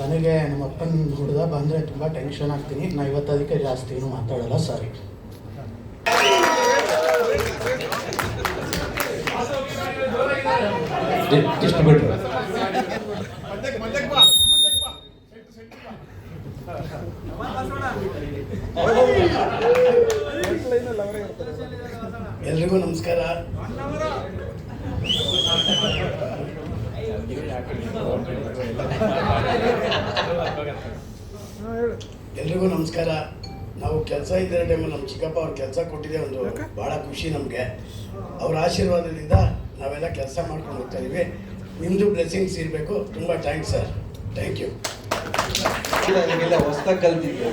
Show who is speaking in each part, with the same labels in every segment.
Speaker 1: ನನಗೆ ನಮ್ಮ ಅಪ್ಪನ ಹುಡುಗ ಬಂದರೆ ತುಂಬ ಟೆನ್ಷನ್ ಆಗ್ತೀನಿ. ನಾ ಇವತ್ತು ಅದಕ್ಕೆ ಜಾಸ್ತಿ ಏನು ಮಾತಾಡಲ್ಲ ಸಾರಿ ಎಲ್ರಿಗೂ ನಮಸ್ಕಾರ. ಎಲ್ರಿಗೂ ನಮಸ್ಕಾರ. ನಾವು ಕೆಲಸ ಇದ್ದಿರೋ ಟೈಮಲ್ಲಿ ನಮ್ಮ ಚಿಕ್ಕಪ್ಪ ಅವ್ರ ಕೆಲಸ ಕೊಟ್ಟಿದೆ ಒಂದು ಭಾಳ ಖುಷಿ ನಮಗೆ. ಅವ್ರ ಆಶೀರ್ವಾದದಿಂದ ನಾವೆಲ್ಲ ಕೆಲಸ ಮಾಡ್ಕೊಂಡು ಹೋಗ್ತಾ ಇದ್ದೀವಿ ನಿಮ್ಮದು ಬ್ಲೆಸ್ಸಿಂಗ್ಸ್ ಇರಬೇಕು. ತುಂಬ ಥ್ಯಾಂಕ್ಸ್ ಸರ್ ಥ್ಯಾಂಕ್ ಯು
Speaker 2: ಇಲ್ಲ ಹೊಸ್ದಾಗಿ ಕಲ್ತಿದ್ದೆ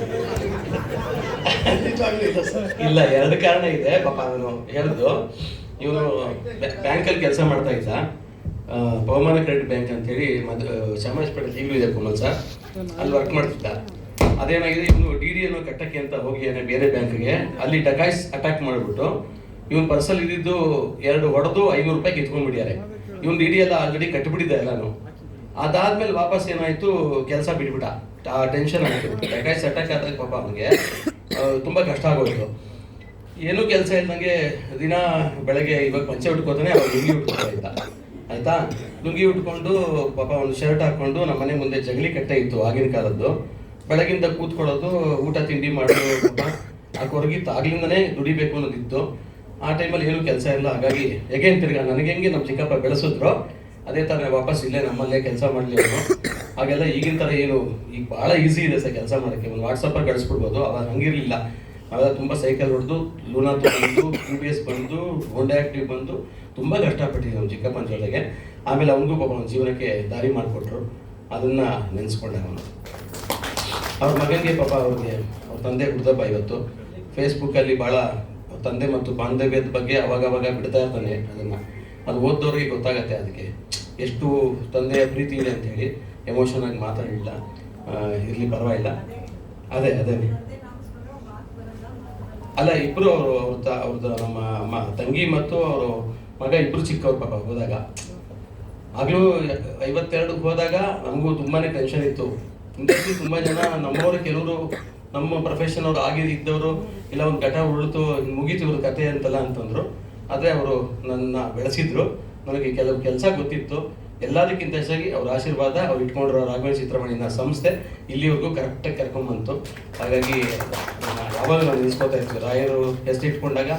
Speaker 1: ಆಗಲಿಲ್ಲ ಇದೆ ಸರ್
Speaker 2: ಇಲ್ಲ ಎರಡು ಕಾರಣ ಇದೆ. ಪಾಪ ಅವನು ಹೇಳ್ದು. ಇವನು ಬ್ಯಾಂಕಲ್ಲಿ ಕೆಲಸ ಮಾಡ್ತಾ ಇದ್ದ. ಪವಮಾನ ಕ್ರೆಡಿಟ್ ಬ್ಯಾಂಕ್ ಅಂತೇಳಿ ಮದ್ ಚಾಮರಾಜಪೇಟೆ ಈಗಲೂ ಇದೆ ಕೋಮಲ್ ಸರ್. ಅಲ್ಲಿ ವರ್ಕ್ ಮಾಡ್ತಿದ್ದ. ಅದೇನಾಗಿದೆ, ಇವನು ಡಿ ಡಿ ಅನ್ನು ಕಟ್ಟಕ್ಕೆ ಅಂತ ಹೋಗಿ ಬೇರೆ ಬ್ಯಾಂಕ್ಗೆ ಅಲ್ಲಿ ಡಕಾಯ್ಸ್ ಅಟ್ಯಾಕ್ ಮಾಡಿಬಿಟ್ಟು ಇವನ್ ಪರ್ಸಲ್ ಇದ್ದಿದ್ದು ಎರಡು ಹೊಡೆದು ಐನೂರು ರೂಪಾಯಿ ಕಿತ್ಕೊಂಡ್ಬಿಟ್ಟಿದ್ದಾರೆ. ಇವನ್ ಡಿ ಡಿ ಎಲ್ಲ ಆಲ್ರೆಡಿ ಕಟ್ಬಿಟ್ಟಿದ್ದೆ ಎಲ್ಲಾನು. ಅದಾದ್ಮೇಲೆ ವಾಪಸ್ ಏನಾಯ್ತು, ಕೆಲಸ ಬಿಟ್ಬಿಟ್ಟ. ಟೆನ್ಷನ್ ಆಯ್ತು. ಡಕಾಯ್ಸ್ ಅಟ್ಯಾಕ್ ಆದ್ರೆ ಪಾಪ ಅವನಿಗೆ ತುಂಬಾ ಕಷ್ಟ ಆಗೋಯ್ತು. ಏನೂ ಕೆಲಸ ಇಲ್ದಂಗೆ ದಿನ ಬೆಳಗ್ಗೆ ಇವಾಗ ಪಂಚೆ ಉಟ್ಕೋತಾನೆ, ಅವಾಗ ಹಿಂಗೆ ಉಟ್ಕೊತಾ ಇದ್ದ. ಆಯ್ತಾ? ಲುಂಗಿ ಉಟ್ಕೊಂಡು ಪಾಪ ಒಂದು ಶರ್ಟ್ ಹಾಕೊಂಡು ನಮ್ಮ ಮನೆ ಮುಂದೆ ಜಗಲಿ ಕಟ್ಟೆ ಇತ್ತು ಆಗಿನ ಕಾಲದ್ದು. ಬೆಳಗಿಂದ ಕೂತ್ಕೊಳ್ಳೋದು, ಊಟ, ತಿಂಡಿ ಮಾಡೋದು ಆ ಕೊರಗಿತ್ತು ಆಗ್ಲಿಂದನೇ ದುಡಿಬೇಕು ಅನ್ನೋದಿತ್ತು. ಆ ಟೈಮಲ್ಲಿ ಏನು ಕೆಲಸ ಇಲ್ಲ. ಹಾಗಾಗಿ ಹೇಗೆ ತಿರ್ಗಾ ನನಗೆ ಹೆಂಗೆ ನಮ್ಮ ಚಿಕ್ಕಪ್ಪ ಬೆಳೆಸಿದ್ರು, ಅದೇ ಥರ ವಾಪಸ್ ಇಲ್ಲೇ ನಮ್ಮಲ್ಲೇ ಕೆಲಸ ಮಾಡಲಿ ಅವನು. ಹಾಗೆಲ್ಲ ಈಗಿನ ಥರ ಏನು ಈಗ ಭಾಳ ಈಸಿ ಇದೆ ಸರ್ ಕೆಲಸ ಮಾಡೋಕ್ಕೆ. ಒಂದು ವಾಟ್ಸಪ್ಪಲ್ಲಿ ಕಳಿಸ್ಬಿಡ್ಬೋದು. ಅವಾಗ ಹಂಗಿರಲಿಲ್ಲ. ಅವೆಲ್ಲ ತುಂಬ ಸೈಕಲ್ ಹೊಡೆದು, ಲೂನಾ ಬಂದು ಟಿ ಬಿ ಎಸ್ ಬಂದು ಹೋಂಡಾ ಆಕ್ಟಿವ್ ಬಂದು ತುಂಬ ಕಷ್ಟಪಟ್ಟಿದ್ದೆ ನಮ್ಮ ಚಿಕ್ಕಪ್ಪನ ಜೊತೆಗೆ ಆಮೇಲೆ ಅವನಿಗೂ ಪಾಪ ಅವನ ಜೀವನಕ್ಕೆ ದಾರಿ ಮಾಡಿಕೊಟ್ರು. ಅದನ್ನ ನೆನೆಸ್ಕೊಂಡೆ ಅವನು. ಅವ್ರ ಮಗನಿಗೆ ಪಾಪ ಅವ್ರಿಗೆ, ಅವ್ರ ತಂದೆ ಹುಡ್ದಪ್ಪ ಇವತ್ತು. ಫೇಸ್ಬುಕ್ಕಲ್ಲಿ ಭಾಳ ತಂದೆ ಮತ್ತು ಬಾಂಧವ್ಯದ ಬಗ್ಗೆ ಅವಾಗವಾಗ ಬಿಡ್ತಾ ಇರ್ತಾನೆ ಅದನ್ನು. ಅದು ಓದ್ದವ್ರಿಗೆ ಗೊತ್ತಾಗತ್ತೆ ಅದಕ್ಕೆ. ಎಷ್ಟು ತಂದೆಯ ಪ್ರೀತಿ ಇದೆ ಅಂತ ಹೇಳಿ ಎಮೋಷನ್ ಆಗಿ ಮಾತಾಡಲಿಲ್ಲ ಇರಲಿ ಪರವಾಗಿಲ್ಲ. ಅದೇ ಅದೇ. ಅಲ್ಲ, ಇಬ್ರು ಅವರು ಅವ್ರದ್ದು ನಮ್ಮ ಅಮ್ಮ ತಂಗಿ ಮತ್ತು ಅವರು ಮಗ ಇಬ್ರು ಚಿಕ್ಕವ್ರು ಪಾಪ ಹೋದಾಗ. ಆಗ್ಲೂ ಐವತ್ತೆರಡಕ್ಕೆ ಹೋದಾಗ ನಮಗೂ ತುಂಬಾನೇ ಟೆನ್ಷನ್ ಇತ್ತು. ತುಂಬಾ ಜನ ನಮ್ಮವರು, ಕೆಲವರು ನಮ್ಮ ಪ್ರೊಫೆಷನ್ ಅವ್ರು ಆಗಿ ಇದ್ದವರು ಇಲ್ಲ ಒಂದು ಘಟ ಉಳಿತು ಮುಗೀತು ಇವ್ರ ಕತೆ ಅಂತಲ್ಲ ಅಂತಂದ್ರು. ಆದ್ರೆ ಅವರು ನನ್ನ ಬೆಳೆಸಿದ್ರು. ನನಗೆ ಕೆಲವು ಕೆಲಸ ಗೊತ್ತಿತ್ತು. ಎಲ್ಲದಕ್ಕಿಂತ ಹೆಚ್ಚಾಗಿ ಅವ್ರ ಆಶೀರ್ವಾದ ಅವ್ರು ಇಟ್ಕೊಂಡಿರೋ ರಾಘವೇಂದ್ರ ಚಿತ್ರಮಣಿನ ಸಂಸ್ಥೆ ಇಲ್ಲಿವರೆಗೂ ಕರೆಕ್ಟಾಗಿ ಕರ್ಕೊಂಡ್ಬಂತು. ಹಾಗಾಗಿ ನಾನು ಯಾವಾಗ ನಾವು ನಿಲ್ಸ್ಕೊತಾ ಇರ್ತೀವಿ ರಾಯರು ಹೆಸರು ಇಟ್ಕೊಂಡಾಗ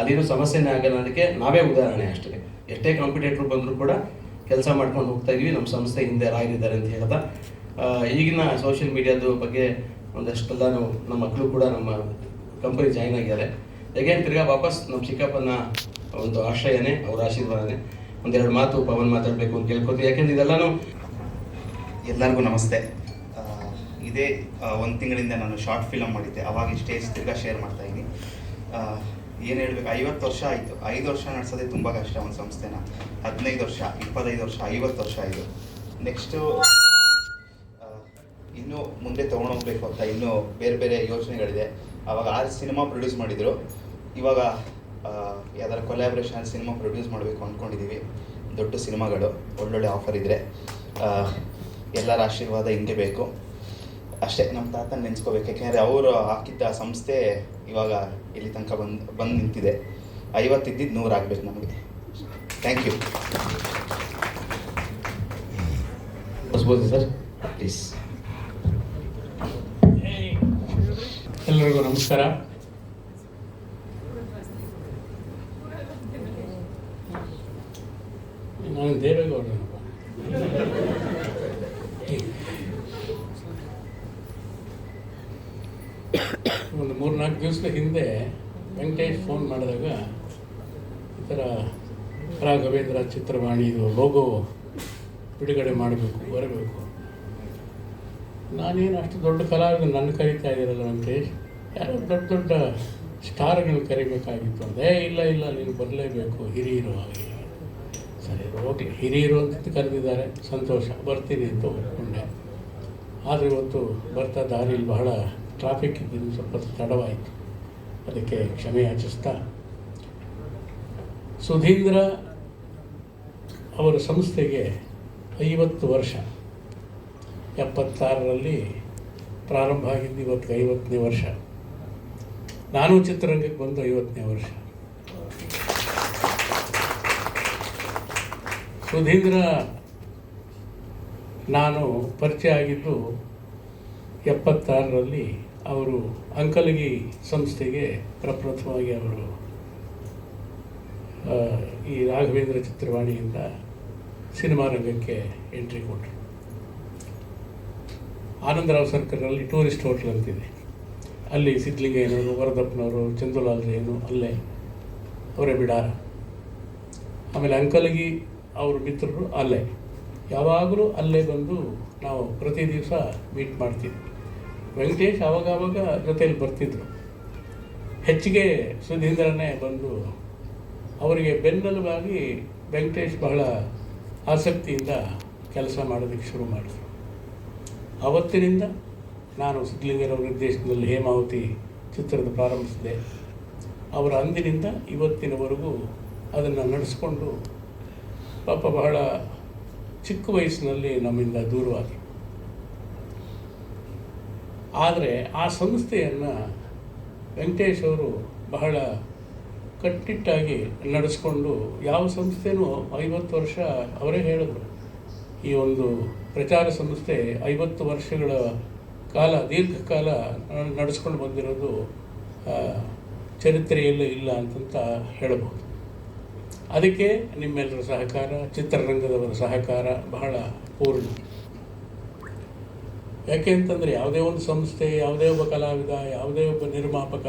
Speaker 2: ಅದೇನು ಸಮಸ್ಯೆನೇ ಆಗಲ್ಲ ಅದಕ್ಕೆ ನಾವೇ ಉದಾಹರಣೆ ಅಷ್ಟೇ. ಎಷ್ಟೇ ಕಾಂಪಿಟೇಟರ್ ಬಂದರೂ ಕೂಡ ಕೆಲಸ ಮಾಡ್ಕೊಂಡು ಹೋಗ್ತಾ ಇದೀವಿ. ನಮ್ಮ ಸಂಸ್ಥೆ ಹಿಂದೆ ರಾಯರಿದ್ದಾರೆ ಅಂತ ಹೇಳ್ತಾ ಈಗಿನ ಸೋಷಿಯಲ್ ಮೀಡಿಯಾದ ಬಗ್ಗೆ ಒಂದಷ್ಟೆಲ್ಲ ನಾವು ನಮ್ಮ ಮಕ್ಕಳು ಕೂಡ ನಮ್ಮ ಕಂಪನಿ ಜಾಯ್ನ್ ಆಗಿದ್ದಾರೆ. ಹೇಗೆ ತಿರ್ಗಾ ವಾಪಸ್ ನಮ್ಮ ಚಿಕ್ಕಪ್ಪನ ಒಂದು ಆಶ್ರಯನೇ, ಅವ್ರ ಆಶೀರ್ವಾದನೇ. ಒಂದೆರಡು ಮಾತು, ಪವನ್ ಮಾತಾಡಬೇಕು ಅಂತ ಕೇಳ್ಕೊತೀವಿ ಯಾಕೆಂದ್ರೆ ಇದೆಲ್ಲಾನು
Speaker 3: ಎಲ್ಲರಿಗೂ ನಮಸ್ತೆ. ಇದೇ ಒಂದು ತಿಂಗಳಿಂದ ನಾನು ಶಾರ್ಟ್ ಫಿಲಮ್ ಮಾಡಿದ್ದೆ. ಅವಾಗ ಸ್ಟೇಜ್ ತಿರ್ಗಾ ಶೇರ್ ಮಾಡ್ತಾ ಇದ್ದೀನಿ. ಏನು ಹೇಳ್ಬೇಕು? ಐವತ್ತು ವರ್ಷ ಆಯಿತು. ಐದು ವರ್ಷ ನಡೆಸೋದೇ ತುಂಬ ಕಷ್ಟ ಒಂದು ಸಂಸ್ಥೆನ. ಹದಿನೈದು ವರ್ಷ, ಇಪ್ಪತ್ತೈದು ವರ್ಷ, ಐವತ್ತು ವರ್ಷ ಆಯಿತು ನೆಕ್ಸ್ಟು ಇನ್ನೂ ಮುಂದೆ ತೊಗೊಂಡೋಗ್ಬೇಕು ಅಂತ ಇನ್ನೂ ಬೇರೆ ಬೇರೆ ಯೋಚನೆಗಳಿದೆ ಅವಾಗ ಆರು ಸಿನಿಮಾ ಪ್ರೊಡ್ಯೂಸ್ ಮಾಡಿದರು. ಇವಾಗ ಯಾವ್ದಾರ ಕೊಲ್ಯಾಬ್ರೇಷನ್ ಸಿನಿಮಾ ಪ್ರೊಡ್ಯೂಸ್ ಮಾಡಬೇಕು ಅಂದ್ಕೊಂಡಿದ್ದೀವಿ ದೊಡ್ಡ ಸಿನಿಮಾಗಳು ಒಳ್ಳೊಳ್ಳೆ ಆಫರ್ ಇದ್ದರೆ ಎಲ್ಲರ ಆಶೀರ್ವಾದ ಹಿಂಗೆ ಬೇಕು. ಅಷ್ಟೇ ನಮ್ಮ ತಾತನ ನೆನೆಸ್ಕೋಬೇಕು. ಯಾಕೆಂದರೆ ಅವರು ಹಾಕಿದ್ದ ಸಂಸ್ಥೆ ಇವಾಗ ಇಲ್ಲಿ ತನಕ ಬಂದು ಬಂದು ನಿಂತಿದೆ. ಐವತ್ತಿದ್ದಿದ್ದು ನೂರು ಆಗಬೇಕು ನಮಗೆ. ಥ್ಯಾಂಕ್ ಯು
Speaker 2: ಹೊಸ್ಬೋದು ಸರ್? ಪ್ಲೀಸ್
Speaker 4: ಎಲ್ಲರಿಗೂ ನಮಸ್ಕಾರ ನಾನು ದೇವೇಗೌಡನಪ್ಪ ಒಂದು ಮೂರು ನಾಲ್ಕು ದಿವಸದ ಹಿಂದೆ ವೆಂಕಟೇಶ್ ಫೋನ್ ಮಾಡಿದಾಗ ಈ ಥರ ರಾಘವೇಂದ್ರ ಚಿತ್ರವಾಣಿದು ಲೋಗೋ ಬಿಡುಗಡೆ ಮಾಡಬೇಕು ಬರಬೇಕು. ನಾನೇನು ಅಷ್ಟು ದೊಡ್ಡ ಕಲಾವಿದ ನನ್ನ ಕರಿತಾ ಇದ್ದೀರಲ್ಲ ವೆಂಕಟೇಶ್? ಯಾರೋ ದೊಡ್ಡ ದೊಡ್ಡ ಸ್ಟಾರ್ಗಳನ್ನ ಕರಿಬೇಕಾಗಿತ್ತು. "ಏ, ಇಲ್ಲ ಇಲ್ಲ ನೀನು ಬರಲೇಬೇಕು ಹಿರಿಯರು ಹಾಗೆ. ಸರಿ ಓಕೆ ಹಿರಿಯರು ಅಂತ ಕರೆದಿದ್ದಾರೆ. ಸಂತೋಷ. ಬರ್ತೀನಿ ಅಂತ ಒಪ್ಕೊಂಡೆ. ಆದರೆ ಇವತ್ತು ಬರ್ತಾ ದಾರಿಲಿ ಬಹಳ ಟ್ರಾಫಿಕ್ ಇದ್ದಿದ್ದು ಸ್ವಲ್ಪ ತಡವಾಯಿತು. ಅದಕ್ಕೆ ಕ್ಷಮೆ ಯಾಚಿಸ್ತಾ. ಸುಧೀಂದ್ರ ಅವರ ಸಂಸ್ಥೆಗೆ ಐವತ್ತು ವರ್ಷ. ಎಪ್ಪತ್ತಾರರಲ್ಲಿ ಪ್ರಾರಂಭ ಆಗಿದ್ದು ಇವತ್ತು ಐವತ್ತನೇ ವರ್ಷ. ನಾನು ಚಿತ್ರರಂಗಕ್ಕೆ ಬಂದು ಐವತ್ತನೇ ವರ್ಷ. ಸುಧೀಂದ್ರ ನಾನು ಪರಿಚಯ ಆಗಿದ್ದು ಎಪ್ಪತ್ತಾರರಲ್ಲಿ ಅವರು ಅಂಕಲಗಿ ಸಂಸ್ಥೆಗೆ ಪ್ರಪ್ರಥಮವಾಗಿ ಅವರು ಈ ರಾಘವೇಂದ್ರ ಚಿತ್ರವಾಣಿಯಿಂದ ಸಿನಿಮಾ ರಂಗಕ್ಕೆ ಎಂಟ್ರಿ ಕೊಟ್ಟರು. ಆನಂದರಾವ್ ಸರ್ಕಲ್ನಲ್ಲಿ ಟೂರಿಸ್ಟ್ ಹೋಟ್ಲ್ ಅಂತಿದೆ. ಅಲ್ಲಿ ಸಿದ್ಲಿಂಗಯ್ಯನವರು ವರದಪ್ಪನವರು, ಚಂದ್ರಲಾಲ್ ಜೈನು ಅಲ್ಲೇ ಅವರೇ ಬಿಡಾರ. ಆಮೇಲೆ ಅಂಕಲಗಿ ಅವರು ಮಿತ್ರರು ಅಲ್ಲೇ. ಯಾವಾಗಲೂ ಅಲ್ಲೇ ಬಂದು ನಾವು ಪ್ರತಿ ದಿವಸ ಮೀಟ್ ಮಾಡ್ತಿದ್ವಿ ವೆಂಕಟೇಶ್ ಆವಾಗವಾಗ ಜೊತೆಯಲ್ಲಿ ಬರ್ತಿದ್ರು. ಹೆಚ್ಚಿಗೆ ಸುಧೀಂದ್ರನೇ ಬಂದು ಅವರಿಗೆ ಬೆನ್ನೆಲುಬಾಗಿ ವೆಂಕಟೇಶ್ ಬಹಳ ಆಸಕ್ತಿಯಿಂದ ಕೆಲಸ ಮಾಡೋದಕ್ಕೆ ಶುರು ಮಾಡಿದ್ರು. ಆವತ್ತಿನಿಂದ ನಾನು ಸಿದ್ಧಲಿಂಗರವರ ನಿರ್ದೇಶನದಲ್ಲಿ ಹೇಮಾವತಿ ಚಿತ್ರದ ಪ್ರಾರಂಭಿಸಿದೆ. ಅವರ ಅಂದಿನಿಂದ ಇವತ್ತಿನವರೆಗೂ ಅದನ್ನು ನಡೆಸಿಕೊಂಡು ಪಾಪ ಬಹಳ ಚಿಕ್ಕ ವಯಸ್ಸಿನಲ್ಲಿ ನಮ್ಮಿಂದ ದೂರವಾದರು ಆದರೆ ಆ ಸಂಸ್ಥೆಯನ್ನು ವೆಂಕಟೇಶ್ ಅವರು ಬಹಳ ಕಟ್ಟಿಟ್ಟಾಗಿ ನಡೆಸ್ಕೊಂಡು ಯಾವ ಸಂಸ್ಥೆನೂ ಐವತ್ತು ವರ್ಷ ಅವರೇ ಹೇಳಿದರು. ಈ ಒಂದು ಪ್ರಚಾರ ಸಂಸ್ಥೆ ಐವತ್ತು ವರ್ಷಗಳ ಕಾಲ, ದೀರ್ಘಕಾಲ ನಡೆಸ್ಕೊಂಡು ಬಂದಿರೋದು ಚರಿತ್ರೆಯಲ್ಲೂ ಇಲ್ಲ ಅಂತಂತ ಹೇಳಬಹುದು. ಅದಕ್ಕೆ ನಿಮ್ಮೆಲ್ಲರ ಸಹಕಾರ, ಚಿತ್ರರಂಗದವರ ಸಹಕಾರ ಬಹಳ ಪೂರ್ಣ. ಯಾಕೆ ಅಂತಂದರೆ ಯಾವುದೇ ಒಂದು ಸಂಸ್ಥೆ, ಯಾವುದೇ ಒಬ್ಬ ಕಲಾವಿದ, ಯಾವುದೇ ಒಬ್ಬ ನಿರ್ಮಾಪಕ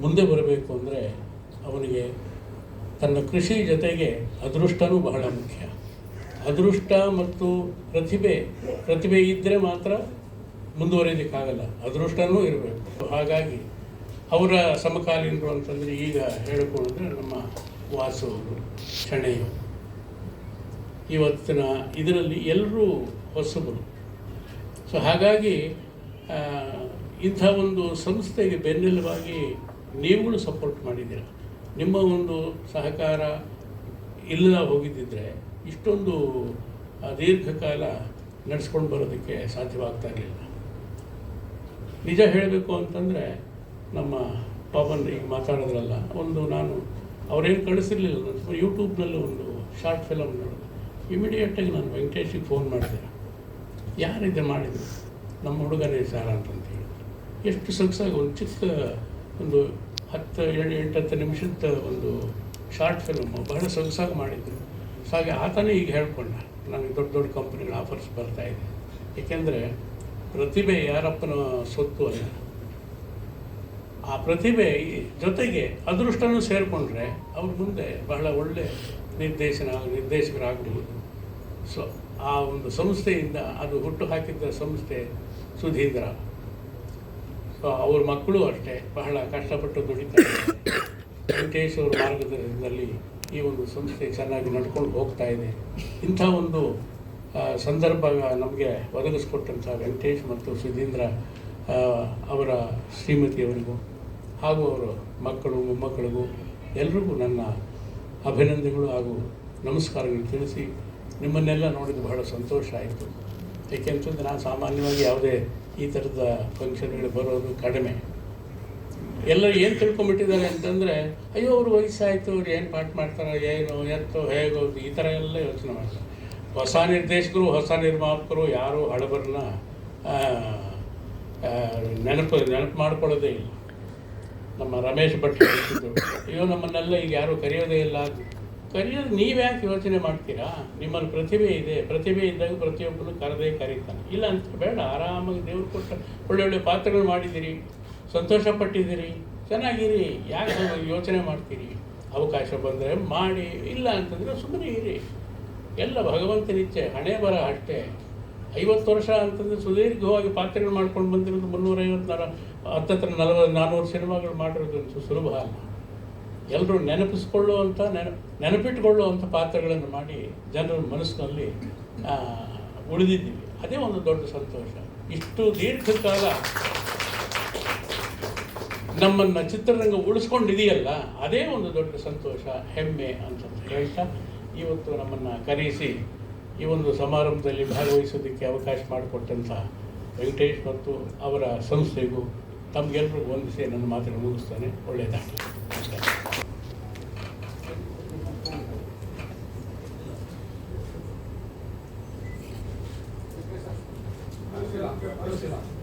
Speaker 4: ಮುಂದೆ ಬರಬೇಕು ಅಂದರೆ ಅವನಿಗೆ ತನ್ನ ಕೃಷಿ ಜೊತೆಗೆ ಅದೃಷ್ಟನೂ ಬಹಳ ಮುಖ್ಯ. ಅದೃಷ್ಟ ಮತ್ತು ಪ್ರತಿಭೆ ಪ್ರತಿಭೆ ಇದ್ದರೆ ಮಾತ್ರ ಮುಂದುವರಿಯೋದಕ್ಕಾಗಲ್ಲ ಅದೃಷ್ಟನೂ ಇರಬೇಕು. ಹಾಗಾಗಿ ಅವರ ಸಮಕಾಲೀನರು ಅಂತಂದರೆ ಈಗ ಹೇಳಿಕೊಳ್ಳಿದ್ರೆ ನಮ್ಮ ವಾಸು ಅವರು ಇವತ್ತಿನ ಇದರಲ್ಲಿ ಎಲ್ಲರೂ ಹೊಸಬರು. ಸೊ ಹಾಗಾಗಿ ಇಂಥ ಒಂದು ಸಂಸ್ಥೆಗೆ ಬೆನ್ನೆಲುಬಾಗಿ ನೀವುಗಳು ಸಪೋರ್ಟ್ ಮಾಡಿದ್ದೀರ. ನಿಮ್ಮ ಒಂದು ಸಹಕಾರ ಇಲ್ಲದ ಹೋಗಿದ್ದಿದ್ರೆ ಇಷ್ಟೊಂದು ದೀರ್ಘಕಾಲ ನಡೆಸ್ಕೊಂಡು ಬರೋದಕ್ಕೆ ಸಾಧ್ಯವಾಗ್ತಾ ಇರಲಿಲ್ಲ. ನಿಜ ಹೇಳಬೇಕು ಅಂತಂದರೆ, ನಮ್ಮ ಪಾಪನ್ ಈಗ ಮಾತಾಡಿದ್ರಲ್ಲ, ಒಂದು ನಾನು ಅವರೇನು ಕಳಿಸಿರಲಿಲ್ಲ, ನಾನು ಯೂಟ್ಯೂಬ್ನಲ್ಲಿ ಒಂದು ಶಾರ್ಟ್ ಫಿಲಮ್ ನೋಡಿದೆ. ಇಮಿಡಿಯೇಟಾಗಿ ನಾನು ವೆಂಕಟೇಶಿಗೆ ಫೋನ್ ಮಾಡಿದೆ. ಯಾರಿದೆ ಮಾಡಿದ್ರು? ನಮ್ಮ ಹುಡುಗನೇ ಸಾರ ಅಂತಂತ ಹೇಳಿದ್ರು ಎಷ್ಟು ಸೊಗಸಾಗಿ ಒಂದು ಚಿಕ್ಕ ಒಂದು ಹತ್ತು, ಏಳು, ಎಂಟು, ಹತ್ತು ನಿಮಿಷದ ಒಂದು ಶಾರ್ಟ್ ಫಿಲಮ್ ಬಹಳ ಸೊಗಸಾಗಿ ಮಾಡಿದ್ರು. ಸೊ ಹಾಗೆ ಆತನೇ ಈಗ ಹೇಳ್ಕೊಂಡ, ನನಗೆ ದೊಡ್ಡ ದೊಡ್ಡ ಕಂಪ್ನಿಗಳ ಆಫರ್ಸ್ ಬರ್ತಾ ಇದೆ. ಏಕೆಂದರೆ ಪ್ರತಿಭೆ ಯಾರಪ್ಪನ ಸೊತ್ತು ಅಲ್ಲ. ಆ ಪ್ರತಿಭೆ ಜೊತೆಗೆ ಅದೃಷ್ಟನೂ ಸೇರಿಕೊಂಡ್ರೆ ಅವ್ರ ಮುಂದೆ ಬಹಳ ಒಳ್ಳೆ ನಿರ್ದೇಶನ ನಿರ್ದೇಶಕರಾಗಬಹುದು ಸೊ ಆ ಒಂದು ಸಂಸ್ಥೆಯಿಂದ ಅದು ಹುಟ್ಟು ಹಾಕಿದ್ದ ಸಂಸ್ಥೆ ಸುಧೀಂದ್ರ. ಸೊ ಅವ್ರ ಮಕ್ಕಳು ಅಷ್ಟೇ, ಬಹಳ ಕಷ್ಟಪಟ್ಟು ದುಡಿತಾರೆ. ವೆಂಕಟೇಶ್ ಅವರ ಮಾರ್ಗದರ್ಶನದಲ್ಲಿ ಈ ಒಂದು ಸಂಸ್ಥೆ ಚೆನ್ನಾಗಿ ನಡ್ಕೊಂಡು ಹೋಗ್ತಾ ಇದೆ. ಇಂಥ ಒಂದು ಸಂದರ್ಭ ನಮಗೆ ಒದಗಿಸ್ಕೊಟ್ಟಂಥ ವೆಂಕಟೇಶ್ ಮತ್ತು ಸುಧೀಂದ್ರ ಅವರ ಶ್ರೀಮತಿಯವರಿಗೂ ಹಾಗೂ ಅವರ ಮಕ್ಕಳು, ಮೊಮ್ಮಕ್ಕಳಿಗೂ ಎಲ್ರಿಗೂ ನನ್ನ ಅಭಿನಂದನೆಗಳು ಹಾಗೂ ನಮಸ್ಕಾರಗಳು ತಿಳಿಸಿ ನಿಮ್ಮನ್ನೆಲ್ಲ ನೋಡಿದ್ದು ಬಹಳ ಸಂತೋಷ ಆಯಿತು. ಏಕೆಂತಂದ್ರೆ ನಾನು ಸಾಮಾನ್ಯವಾಗಿ ಯಾವುದೇ ಈ ಥರದ ಫಂಕ್ಷನ್ಗಳು ಬರೋದು ಕಡಿಮೆ. ಎಲ್ಲರೂ ಏನು ತಿಳ್ಕೊಂಬಿಟ್ಟಿದ್ದಾರೆ ಅಂತಂದರೆ, ಅಯ್ಯೋ, ಅವ್ರು ವಯಸ್ಸಾಯಿತು, ಅವ್ರು ಏನು ಪಾಠ ಮಾಡ್ತಾರೆ, ಏನು ಎತ್ತು ಹೇಗೋ, ಈ ಥರ ಎಲ್ಲ ಯೋಚನೆ ಮಾಡ್ತಾರೆ. ಹೊಸ ನಿರ್ದೇಶಕರು, ಹೊಸ ನಿರ್ಮಾಪಕರು, ಯಾರು ಹಳಬರನ್ನ ನೆನಪು ನೆನಪು ಮಾಡ್ಕೊಳ್ಳೋದೇ ಇಲ್ಲ. ನಮ್ಮ ರಮೇಶ್ ಭಟ್ ಅಯ್ಯೋ, ನಮ್ಮನ್ನೆಲ್ಲ ಈಗ ಯಾರು ಕರೆಯೋದೇ ಇಲ್ಲ. ಕರೆಯೋದು ನೀವ್ಯಾಕೆ ಯೋಚನೆ ಮಾಡ್ತೀರಾ? ನಿಮ್ಮಲ್ಲಿ ಪ್ರತಿಭೆ ಇದೆ. ಪ್ರತಿಭೆ ಇದ್ದಾಗ ಪ್ರತಿಯೊಬ್ಬನು ಕರೆದೇ ಕರೀತಾನೆ. ಇಲ್ಲ ಅಂತ ಬೇಡ, ಆರಾಮಾಗಿ ದೇವ್ರು ಕೊಟ್ಟ ಒಳ್ಳೊಳ್ಳೆ ಪಾತ್ರಗಳು ಮಾಡಿದ್ದೀರಿ, ಸಂತೋಷ ಪಟ್ಟಿದ್ದೀರಿ, ಚೆನ್ನಾಗಿರಿ. ಯಾಕೆ ಯೋಚನೆ ಮಾಡ್ತೀರಿ? ಅವಕಾಶ ಬಂದರೆ ಮಾಡಿ, ಇಲ್ಲ ಅಂತಂದರೆ ಸುಮ್ಮನೆ ಇರಿ. ಎಲ್ಲ ಭಗವಂತನಿಚ್ಛೆ ಹಣೆ ಬರ ಅಷ್ಟೇ. ಐವತ್ತು ವರ್ಷ ಅಂತಂದರೆ ಸುದೀರ್ಘವಾಗಿ ಪಾತ್ರಗಳು ಮಾಡ್ಕೊಂಡು ಬಂದಿರೋದು ಮುನ್ನೂರೈವತ್ತು ನರ ಹತ್ತತ್ರ ನಲವತ್ತು ನಾನ್ನೂರು ಸಿನಿಮಾಗಳು ಮಾಡಿರೋದು ಸುಲಭ ಅಲ್ಲ. ಎಲ್ಲರೂ ನೆನಪಿಸ್ಕೊಳ್ಳುವಂಥ ನೆನ ನೆನಪಿಟ್ಕೊಳ್ಳುವಂಥ ಪಾತ್ರಗಳನ್ನು ಮಾಡಿ ಜನರ ಮನಸ್ಸಿನಲ್ಲಿ ಉಳಿದಿದ್ದೀವಿ. ಅದೇ ಒಂದು ದೊಡ್ಡ ಸಂತೋಷ. ಇಷ್ಟು ದೀರ್ಘಕಾಲ ನಮ್ಮನ್ನು ಚಿತ್ರರಂಗ ಉಳಿಸ್ಕೊಂಡಿದೆಯಲ್ಲ, ಅದೇ ಒಂದು ದೊಡ್ಡ ಸಂತೋಷ, ಹೆಮ್ಮೆ ಅಂತ ಹೇಳ್ತಾ ಇವತ್ತು ನಮ್ಮನ್ನು ಕರೆಯಿಸಿ, ಈ ಒಂದು ಸಮಾರಂಭದಲ್ಲಿ ಭಾಗವಹಿಸೋದಕ್ಕೆ ಅವಕಾಶ ಮಾಡಿಕೊಟ್ಟಂಥ ವೆಂಕಟೇಶ್ ಮತ್ತು ಅವರ ಸಂಸ್ಥೆಗೂ ತಮಗೆಲ್ಲರಿಗೂ ವಂದಿಸಿ ನನ್ನ ಮಾತನ್ನು ಮುಗಿಸ್ತಾನೆ. ಒಳ್ಳೆಯದಾಗಲಿ.
Speaker 5: relacionados.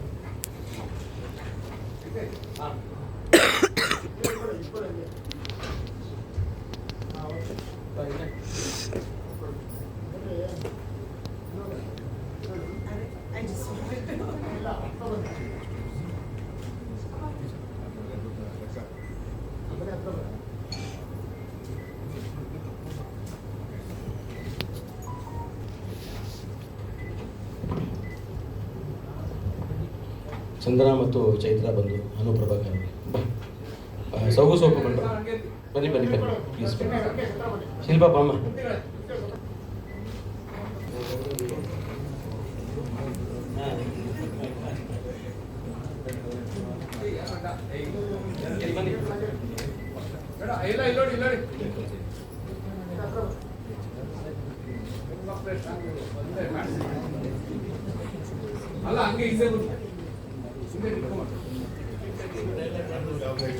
Speaker 2: ಚಂದನ ಮತ್ತು ಚೈತ್ರ ಬಂದು ಅನುಪ್ರಭಾಕರ್ ಸೌಗು ಸೋಪು ಬಂದು ಬನ್ನಿ ಬನ್ನಿ ಬನ್ನಿ. ಪ್ಲೀಸ್ ಬನ್ನಿ. ಶಿಲ್ಪಾ ಇಲ್ಲ
Speaker 6: ಅಲ್ಲ ಹಂಗೆ ಹಿಂದೆ ಬಂದು ಹಿಂದೆ ನಿಂತ್ಕೊಂಬ. ಬಾ, ಪವನ. ನಡಿ, ನಡಿ, ನಡಿ. ನಡಿ, ನಡಿ. ಆಯ್ತು, ಏ,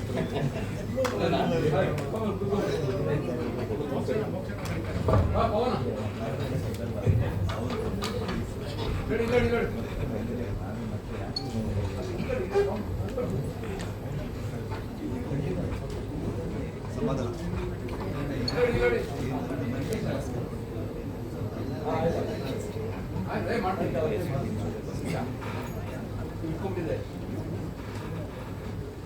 Speaker 6: ಮಾಡ್ತೀನಿ. ಇಟ್ಕೊಂಡ್ಬಿಟ್ಟಿದೆ.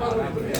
Speaker 6: ಬಾರೋ.